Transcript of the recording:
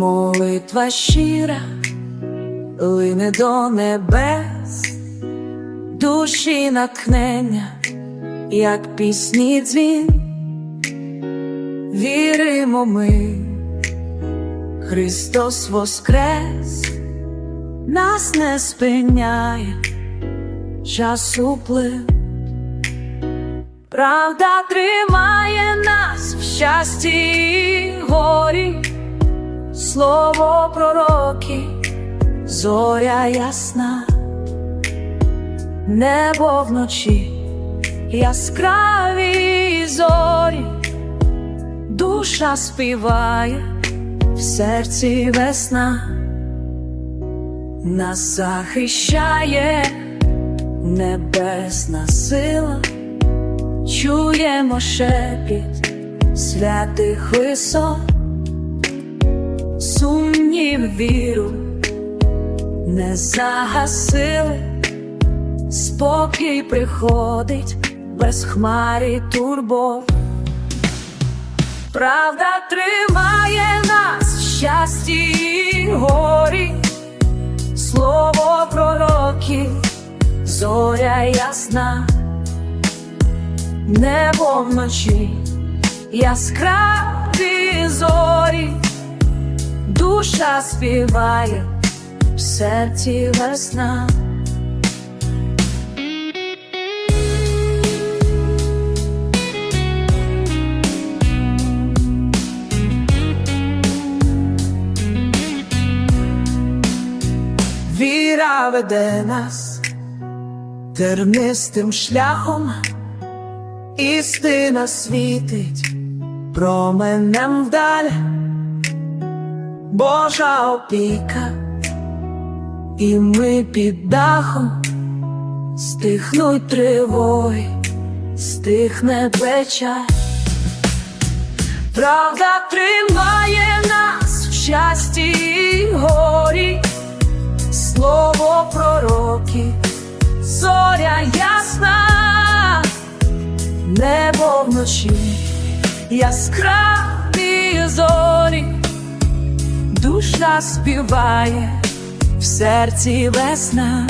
молитва щира, лине до небес, душі накнення, як пісні дзвін, віримо ми, Христос воскрес, нас не спиняє, час уплив. Правда тримає нас в щасті і горі, слово пророки, зоря ясна, небо вночі, яскраві зорі, душа співає, в серці весна, нас захищає небесна сила. Чуємо шепіт святих висот, сумнів віру не загасили, спокій приходить без хмарі турбот. Правда тримає нас в щасті і горі, слово пророків, зоря ясна. Небо вночі, яскраві душа співає, в серці весна. Віра веде нас тернистим шляхом. Істина світить променем вдаль, Божа опіка, і ми під дахом. Стихнуть тривої, стихне печаль. Правда тримає нас в щасті і горі, слово пророків, зоря ясна. Небо вночі, яскраві зорі, співає, в серці весна.